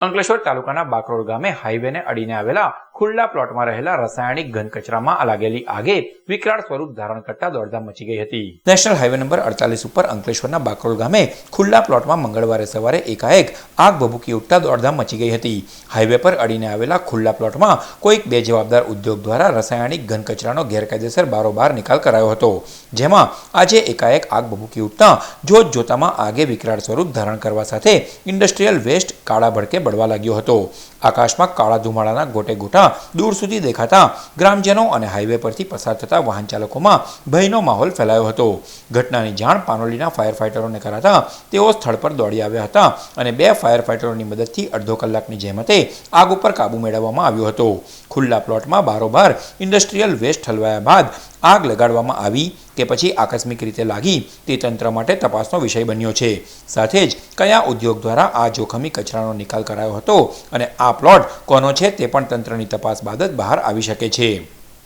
અંકલેશ્વર તાલુકાના બાકરોડ ગામે હાઈવેને અડીને આવેલા ખુલ્લા પ્લોટમાં રહેલા રાસાયણિક ઘન કચરામાં લાગેલી આગે વિકરાળ સ્વરૂપ ધારણ કરતા દોડધામ મચી ગઈ હતી. નેશનલ હાઈવે નંબર અડતાલીસ ઉપર અંકલેશ્વરના બાકરોલ ગામે ખુલ્લા પ્લોટમાં મંગળવારે સવારે એકાએક આગ ભભૂકી ઉઠતા દોડધામ મચી ગઈ હતી. હાઈવે પર અડીને આવેલા ખુલ્લા પ્લોટમાં કોઈક બે જવાબદાર ઉદ્યોગ દ્વારા રાસાયણિક ઘન કચરાનો ગેરકાયદેસર બારોબાર નિકાલ કરાયો હતો. જેમાં આજે એકાએક આગ ભભૂકી ઉઠતા જોત જોતામાં આગે વિકરાળ સ્વરૂપ ધારણ કરવા સાથે ઇન્ડસ્ટ્રીયલ વેસ્ટ કાળા ભડકે બળવા લાગ્યો હતો. આકાશમાં કાળા ધુમાડાના ગોટે ગોટા દૂર સુધી દેખાતા ગ્રામજનો અને હાઈવે પરથી પસાર થતા વાહન ચાલકોમાં ભયનો માહોલ ફેલાયો હતો. ઘટનાની જાણ પાનોલીના ફાયર ફાઇટરોને કરાતા તેઓ સ્થળ પર દોડી આવ્યા હતા અને બે ફાયર ફાઇટરોની મદદથી અડધો કલાકની જહેમતે આગ ઉપર કાબુ મેળવવામાં આવ્યો હતો. ખુલ્લા પ્લોટમાં બારોબાર ઇન્ડસ્ટ્રીયલ વેસ્ટ ઠલવાયા બાદ આગ લગાડવામાં આવી કે પછી આકસ્મિક રીતે લાગી તે તંત્ર માટે તપાસનો વિષય બન્યો છે. સાથે જ કયા ઉદ્યોગ દ્વારા આ જોખમી કચરાનો નિકાલ કરાયો હતો અને આ પ્લોટ કોનો છે તે પણ તંત્રની તપાસ બાદ જ બહાર આવી શકે છે.